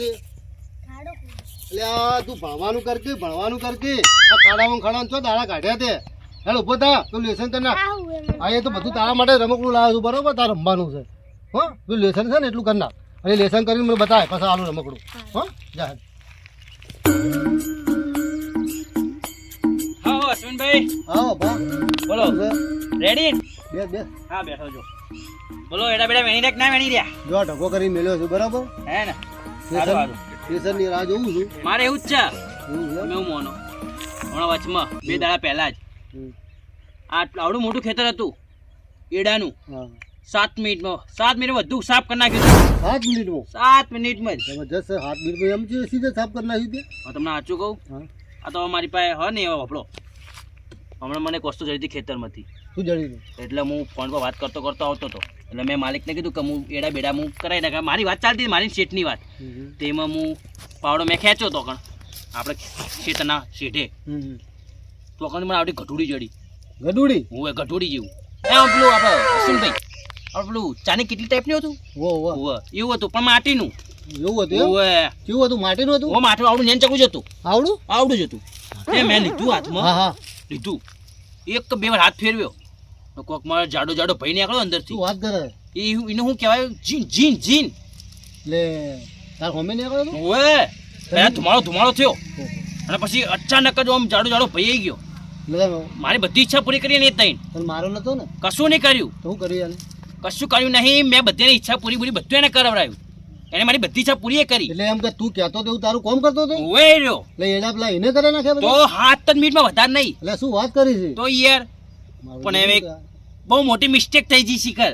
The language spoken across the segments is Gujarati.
લે છોકરા શું કરે છે? એટલે આ તું ભણવાનું કર કે ભણવાનું કર કે આ ખાડામાં ખાડામાં છો દાડા કાઢ્યા તે. હેલ ઊભો થા. તું લેસન કર ના. આવું એમ. આ એ તો બધું તારા માટે રમકડું લાવ્યો છું બરોબર? તારે રમવાનું છે. હો? તું લેસન છે ને એટલું કર નાખ અને લેસન કરીને મને બતાય પછી આલું રમકડું. હો. જા. હા અશ્વિનભાઈ. આવો બા બોલો. રેડી બે બે હા બેઠો છો. બોલો એડા બેડા વેણી રાખ ના વેણી રહ્યા? જો ઢગો કરીને મેલ્યો છું બરાબર? હે ને? સારું ની રાહ જોઉં છું. મારે એવું જ છે. મેં હું મોનો. હમણાં વચમાં બે દાડા પહેલા જ. આવડું મોટું ખેતર હતું એડાનું. હા. સાત મિનિટમાં સાત મિનિટ બધું સાફ કરી નાખ્યું. સાત મિનિટમાં? સાત મિનિટમાં જબરજસ્ત. સાત મિનિટમાં એમ છે સીધે સાફ કરી નાખ્યું તે હવે તમને સાચું કહું? આ તો મારી પાસે હ ને એવો વપડો હમણાં મને કોસ્તો જડી હતી ખેતરમાંથી. શું જડી એટલે હું ફોન પર વાત કરતો કરતો આવતો હતો એટલે મેં માલિકને કીધું કે હું એડા બેડા હું કરાવી નાખા. મારી વાત ચાલતી મારી શેઠની વાત. તેમાં હું પાવડો મેં ખેંચ્યો તો કણ આપણે શેઠના શેઠે. તો કણ મને આવડી ગઢુડી જડી ગડુડી હું એ ગઢુડી જેવું. એ પેલું આપણે અશ્વિનભાઈ આપણે પેલું ચાની કેટલી ટાઈપનું હતું? એવું હતું પણ માટીનું. એવું હતું ઓવે કેવું હતું માટીનું હતું? હું માથું આવડું નેન ચકું જ હતું. આવડું? આવડું જ હતું. મેં લીધું હાથમાં. હા લીધું. એક બે વાર હાથ ફેરવ્યો. કોકમાં જાડો જાડો ભાઈ નીકળો અંદરથી વાત કરે? એ એને હું કહેવાય? જીન જીન જીન. લે તાર હોમે નહીં આગળ ઓએ પહેલા ધુમાડો ધુમાડો થયો. અને પછી અચાનક જ આમ જાડો જાડો ભઈ આવી ગયો. મારી બધી ઈચ્છા પૂરી કરી નહીં તઈ મારો નતો ને? કશું નહીં કર્યું. તો હું કર્યું યાર કશું કર્યું નહીં. મેં બધાની ઈચ્છા પૂરી પૂરી બધું એને કરાવડાવ્યું એને મારી બધી ઈચ્છા પૂરી કરી. એટલે એમ કે તું કહેતો તો તારું કોમ કરતો હતો ઓએ રહ્યો. એટલે એડા પેલા એને કરે નાખ્યા તો હાથ તન મિનિટમાં વધારે નહીં. એટલે શું વાત કરી છે? તો યાર પણ હવે બહુ મોટી મિસ્ટેક થઈ ગઈ શિખર.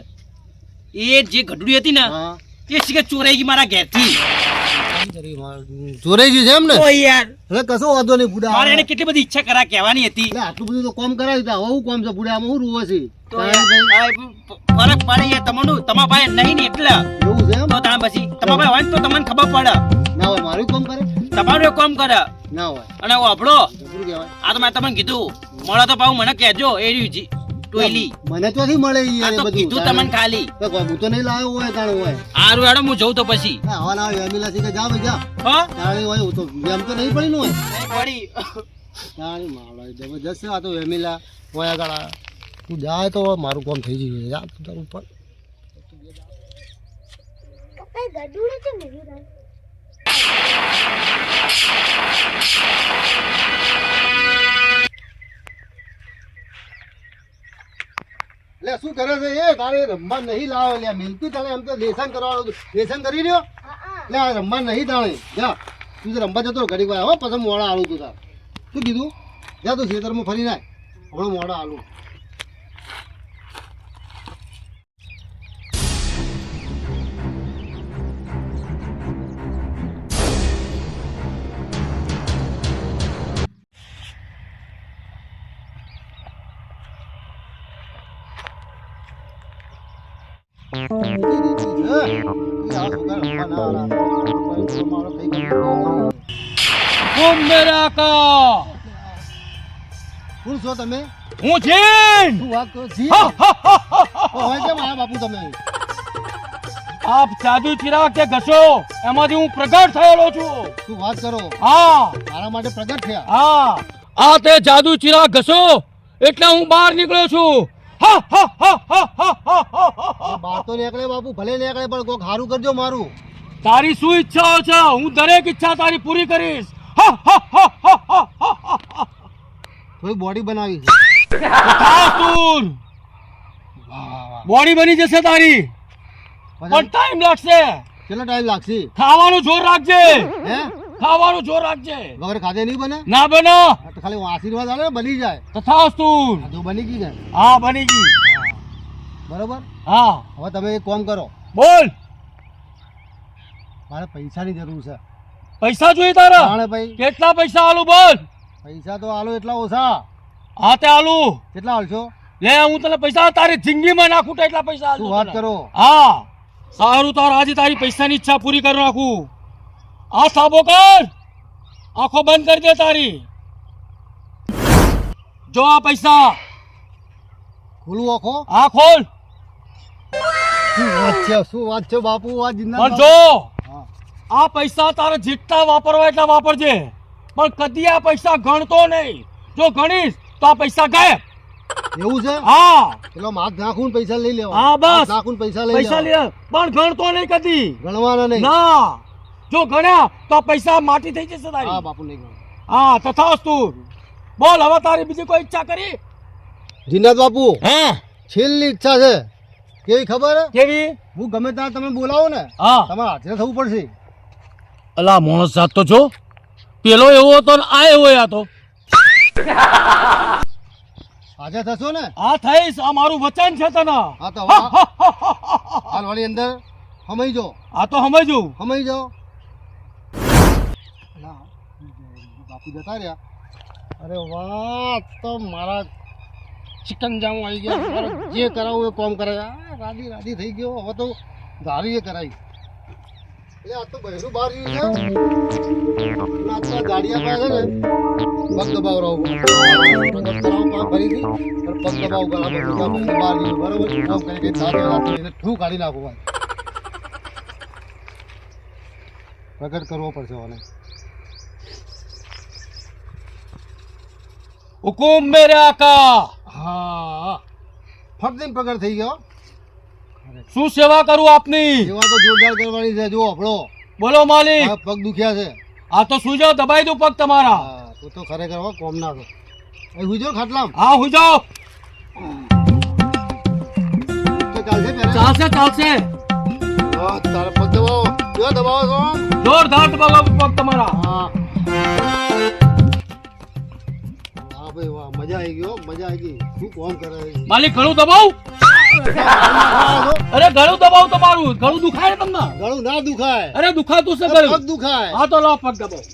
એ જે ઘડડી હતી ને એ શિખર ચોરાઈ ગઈ મારા ઘેરથી. ચોરાઈ ગયું છે એમ ને તો યાર. એટલે કશો વાંધો નહીં બુડા. મારે એને કેટલી બધી ઈચ્છા કરા કહેવાની હતી. એટલે આટલું બધું તો કોમ કરાવી હવે કોમ છે હું રૂવો ફરક પડે યાર તમારું તમારા પાસે નહીં ને એટલે. એવું છે તો તમે પછી તમારા પાસે હોય તો તમને ખબર પડે. ના હોય મારું કોમ કરે? તમારું કોમ કરે. ના હોય. અને આપણો. આ તો મેં તમને કીધું. મળો તો પાછું મને કહેજો એ રીજી ટોયલી. મને તો નથી મળે ઈ આ તો કીધું તમને ખાલી. તો હું તો નહીં લાવ્યો હોય તાણ હોય. આરું હેડો હું જઉં તો પછી. હા હવા ના એમિલા થી કે જા ભાઈ જા. હો? તાળી હોય હું તો એમ તો નહીં પડી નું હોય પડી. તાળી માવડા જબરજસ્ત આ તો એમિલા હોય આગળ તું જાય તો મારું કામ થઈ જાય જા તું તારું ઉપર. કઈ ગડુડે છે શું કરે છે? એ તારે રમવા નહીં લાવે. લે મિલતું તારે એમ તો લેસન કરવાનું. લેસન કરી લ્યો લે આ રમવા નહીં તાણે. જા. તું તો રમવા જતો ઘડી વાર. હો પછી મોડા આલું તું તાર. શું કીધું? જા તું ખેતરમાં ફરી નાય હમણાં મોડા આલું આપ જાદુ ચિરાગ કે હું પ્રગટ થયેલો છું વાત કરો હા મારા માટે પ્રગટ થયા હા આ તે જાદુ ચિરાગ ઘસો. એટલે હું બહાર નીકળ્યો છું. બાર તો નીકળે બાપુ ભલે નીકળે પણ કોઈ હારું કરજો મારું તારી શું ઈચ્છાઓ છે હું દરેક ઈચ્છા તારી પૂરી કરીશ થોડી બોડી બનાવી બોડી બની જશે તારી પણ ટાઈમ લાગશે કેટલો ટાઈમ લાગશે ખાવાનું જોર રાખજે હે ખાવાનું જોર રાખજે. વગર ખાધે નહીં બને? ના બનો. તો ખાલી આશીર્વાદ આવે બની જાય. આ જો બની ગઈ ને હા બની ગઈ. બરોબર? હા. હવે તમે એક કામ કરો. બોલ. મારે પૈસાની જરૂર છે. પૈસા જોઈએ તારા? હાણે ભાઈ કેટલા પૈસા આલુ બોલ. પૈસા તો આલુ એટલા ઓછા. હા તે આલુ. કેટલા આલશો? લે હું તને પૈસા તારી જિંદગીમાં નાખું તો એટલા પૈસા શું વાત કરો? હા. સારું તાર આજે તારી પૈસાની ઈચ્છા પૂરી કરી નાખું. આ સાબો કર. આંખો બંધ કરી દે તારી. જો આ પૈસા. ખુલ્લું આંખો? હા ખોલ. શું વાત છે? શું વાત છે બાપુ? આ પણ જિંદા જો આ પૈસા તારે જેટલા વાપરવા એટલા વાપરજે. પણ કદી આ પૈસા ગણતો નહીં. જો ગણીશ તો આ પૈસા ગાયબ. એવું છે? હા. એટલે માથ નાખું પૈસા લઈ લેવા. હા, બસ. નાખું પૈસા લઈ પૈસા લે. પણ ગણતો નહીં કદી. ગણવાના નહીં. ના. જો ગણ્યા તો આ પૈસા માટી થઈ જશે હા તારી બાપુ નહીં હા તથાસ્તુ બોલ હવે તારી બીજી કોઈ ઈચ્છા કરી? જીનાથ બાપુ હા. છેલ્લી ઈચ્છા છે. કેવી ખબર? કેવી? હું ગમે ત્યાં તમે બોલાવો ને હા. તમારે હાજર થવું પડશે. અલા માણસ જાત તો જો. પેલો એવો હતો ને આ એવો આ તો હાજર થશો ને? હા થઈશ. આ મારું વચન છે તને. હા તો હાલ વાળી અંદર સમજો આ તો સમજુ સમજો બાપુ જતા રહ્યા અરે વાહ તો મારા ચિકન જામું આવી ગયા મારે જે કરાવું એ કોમ કરે આ રાડી રાડી થઈ ગયો હવે તો ધારી એ કરાવી એટલે આ તો બહેરું બહાર રહ્યું છે અને આ તો આ ગાડિયા પાસે છે ને પગ દબાવ રહો પ્રગટ કરાવો પગ ફરીથી અને પગ દબાવ ગળા પર બધા બહેરું બહાર રહ્યું બરોબર કોમ કરી કઈ સાથે રાતે એને ઠૂ કાઢી નાખો ભાઈ પ્રગટ કરવો પડશે મને હુકુમ મેરે આકા હા ફટદીન પ્રગટ થઈ ગયો શું સેવા કરું આપની એવા તો જોરદાર કરવાની છે જો આપણો બોલો માલિક પગ દુખ્યા છે આ તો સુજો દબાઈ દઉં પગ તમારા તું તો ખરેખર હો કોમ ના એ હુજો ખાટલામ હા હુજો ચાલશે ચાલશે તારા પગ દબાવો જો દબાવો? જોરદાર દબાવો પગ તમારા હા ભાઈ વાહ મજા આવી ગયો મજા આવી ગઈ. શું કોમ કરે? માલિક ઘણું દબાવું? અરે ગળું દબાવ તમારું. ગળું દુખાય તમને? ગળું ના દુખાય. અરે દુખાતું છે પગ ઘણું દુખાય. હા તો લો પગ દબાવ.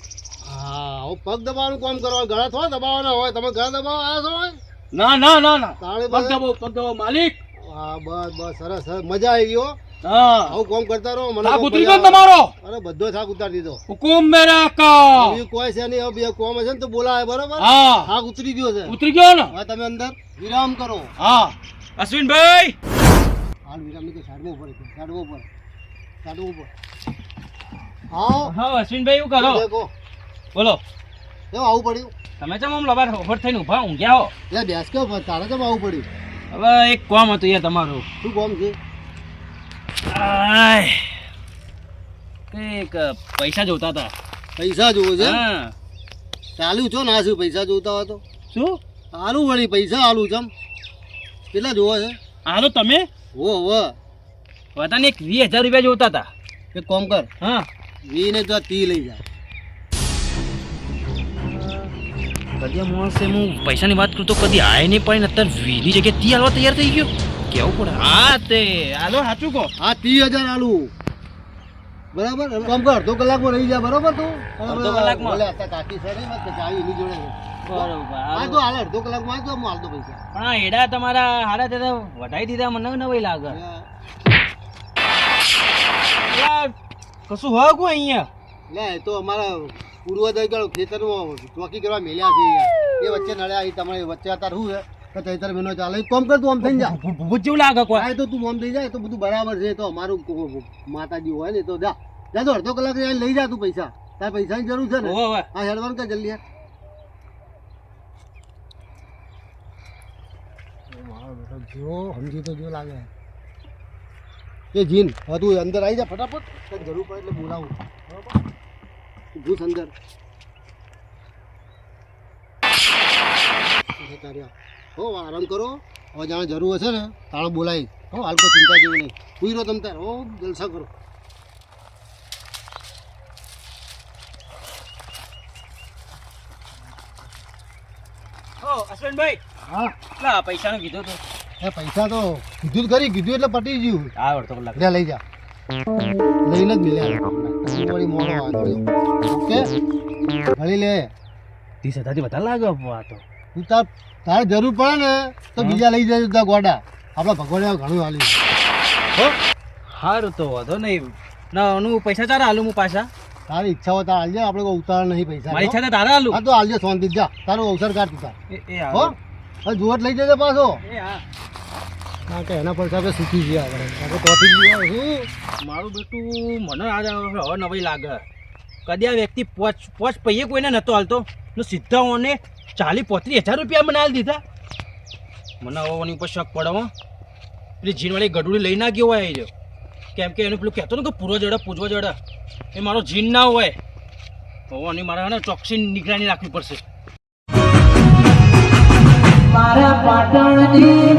હા પગ દબાવવાનું કામ કરવા ગળા થોડા દબાવવાના હોય. તમે ગળા દબાવ આવ્યા છો ના ના ના ના. પગ દબાવ પગ દબાવ માલિક. હા બસ બસ. સરસ મજા આવી ગયો આવું કોમ કરતા રહો મને થાક ઉતરી ગયો તમારો? અરે બધો થાક ઉતારી દીધો. હુકુમ મેરા કોઈ છે નહીં હવે કોમ હશે ને તો બોલાવે બરોબર? હા. થાક ઉતરી ગયો છે. ઉતરી ગયો ને? હવે તમે અંદર વિરામ કરો. હા. અશ્વિનભાઈ! હાલ વિરામ નહીં સાડવો પડે સાડવો પડે. સાડવો પડે. હા હા અશ્વિનભાઈ એવું કરો? દેખો બોલો. કેમ આવું પડ્યું? તમે ચમ આમ લબાર ઓફર થઈને ઊભા ઊંઘ્યા હો? એટલે બેસ કે તારે કેમ આવું પડ્યું? હવે એક કોમ હતું યાર તમારું. શું કોમ છે? કંઈક પૈસા જોતા હતા. પૈસા જોવો છે? હા. ચાલુ છો ના શું પૈસા જોતા હોય તો? શું? હાલું વળી પૈસા હાલું ચમ કેટલા જોવા છે? હાલો તમે? હો હો. વતાને એક વીસ હજાર રૂપિયા જોતા હતા. એક કોમ કર. હા. વી ને તો તી લઈ જા. કદી માણસે હું પૈસાની વાત કરું તો કદી આય નહીં પણ અત્યારે વીની જગ્યાએ તી હાલવા તૈયાર થઈ ગયો. કેવું પડે? હા તે હાલો સાચું કહો. હા ત્રીસ હજાર આલુ. બરાબર? કામ કર અડધો કલાકમાં રહી જા બરોબર તું? અડધો કલાકમાં? ભલે અત્યારે કાકી સર ચાવી એની જોડે. બરોબર આ તો હાલ અડધો કલાકમાં આવી જાઓ, હું પૈસા. પણ આ એડા તમારા હારા તે વઢાઈ દીધા મને નવાઈ લાગે. કશું હોય કોઈ અહીંયા? લે તો અમારા પૂર્વજ ખેતરમાં ચોકી કરવા મેલ્યા છે એ વચ્ચે નડ્યા એ તમારે વચ્ચે અત્યારે શું છે? કે ચૈતર મહિનો ચાલે એક કર, તું આમ થઈ જા ભૂત જેવું લાગે કોઈ આ તો તું આમ થઈ જાય તો બધું બરાબર છે તો અમારું માતાજી હોય ને તો જા જા તો અડધો કલાક લઈ જા તું પૈસા તારે પૈસાની જરૂર છે ને. હા હેડવાનું કે જલ્દી યાર મારો બેટો જો સમજી તો જો લાગે એ જીન હા તું અંદર આવી જા ફટાફટ જરૂર પડે એટલે બોલાવું અંદર. હો આરામ કરો. હવે જાણે જરૂર હશે ને તાણે બોલાવી હો હાલ કોઈ ચિંતા જેવું નહીં. રહો તમ તાર. હો જલસા કરો. અશ્વિનભાઈ. હા? લા પૈસાનું કીધું તું. એ પૈસા તો કીધું ખરી કીધું એટલે પટી ગયું. આ અડધો કલાક. લે લઈ જા. લઈને જ મિલ્યા. વળી મોડો આવે ઓકે? ભળી લે. ત્રીસ હજારથી વધારે લાગ્યો આ તો. તું તાર તારે જરૂર પડે ને તો બીજા લઈ જજો તા ગોડા. આપણા ભગવાને ઘણું હાલ્યું. હો? સારું તો વાંધો નહીં. ના હું પૈસા તારા હાલું હું પાછા? તારી ઈચ્છા હોય તારે હાલજે આપણે ઉતાર નહીં પૈસા મારી ઈચ્છા તારે હાલું. હા તો હાલજે શાંતિ જા. તારો અવસર કાઢ તું તાર. હો? હવે જોવટ લઈ જજે પાછો. હા. કે એના પૈસા આપણે શીખી ગયા આપણે. તોથી ગયા મારું બેટું મને આજ હવે નવી લાગે. કદી આ વ્યક્તિ પોચ પોચ પૈયે કોઈને નહોતો હાલતો. સીધા ઓને ચાલી પોત્રીસ હજાર રૂપિયા મને હાલ દીધા. મને આવવાની ઉપર શક પડે પેલી જીનવાળી ગડુડી લઈ ના ગયો હોય એ. કેમ કે એનું પેલું કહેતો ને કે પૂર્વ જડે પૂજવા જડે. એ મારો જીન ના હોય. હોવાની મારે ને ચોકસી નિગરાની રાખવી પડશે. મારા પાટણની